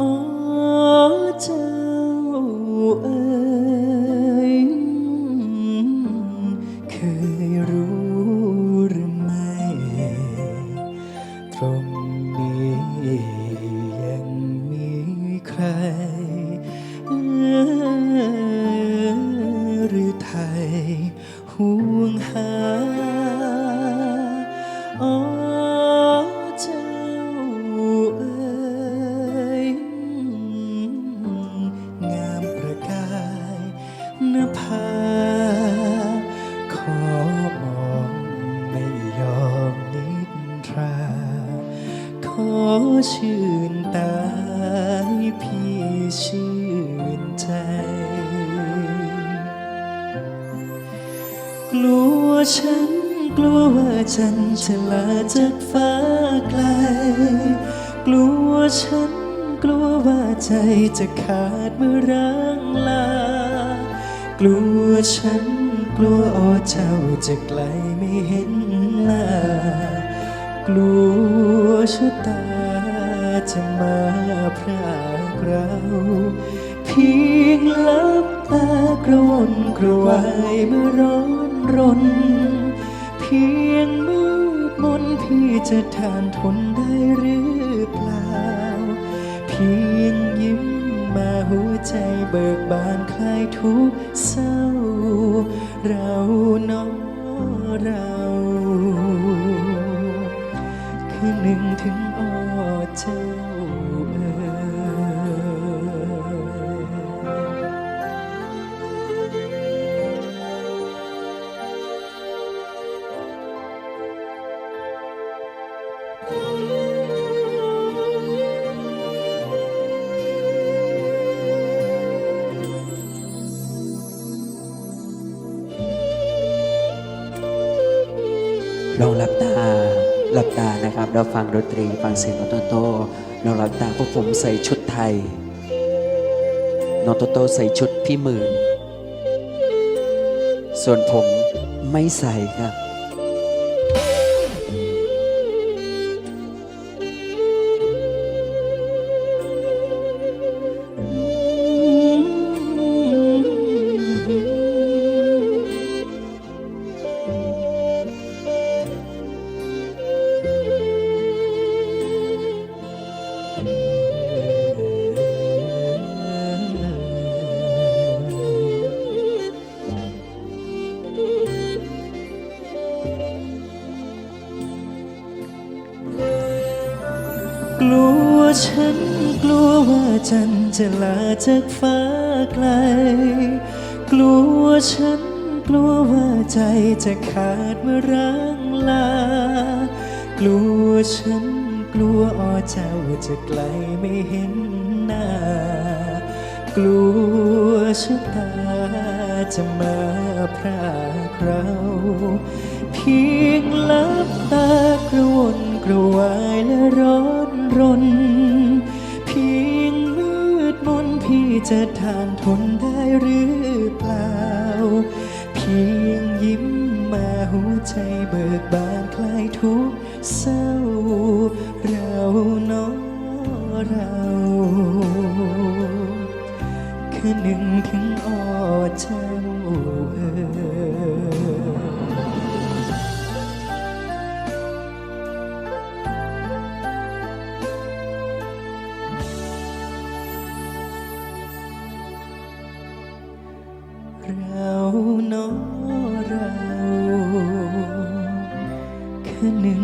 อ๋อเจ้าเอ๋เคยรู้ ชื่นตาให้พี่ชื่นใจ กลัวฉันกลัวว่าฉันจะลาจากฟ้าไกล กลัวฉันกลัวว่าใจจะขาดเมื่อร่างลา กลัวฉันกลัวอ๋อเจ้าจะไกลไม่เห็นหน้ากลัวชะตา จะมาพรากเราเพียงลับตากระวนกระวายเมื่อร้อนรน เพียงมืดมนพี่จะทานทนได้หรือเปล่า เพียงยิ้มมาหัวใจเบิกบานคลายทุกเศร้า เราน้อเรา คือหนึ่งถึง ลองหลับตาหลับตานะครับเราฟังดนตรีฟังเสียงน้องโตโต้ลองหลับตาพวกผมใส่ชุดไทยน้องโตโต้ใส่ชุดพี่หมื่น ส่วนผมไม่ใส่ครับ ลัวฉันกลัวว่าจันจะลาจากฟ้าไกล กลัวฉันกลัวว่าใจจะขาดเมื่อร่างลา กลัวฉันกลัวอ๋อเจ้าจะไกลไม่เห็นหน้า กลัวชะตาจะมาพรากเรา เพียงลับตากระวนกระวายและร้อน รน เพียงมืดมนพี่จะทานทนได้หรือเปล่า เพียงยิ้มมาหัวใจเบิกบานคลายทุกเศร้า เราเน้อเรา คือหนึ่งถึง เราเน้อเราแค่หนึ่ง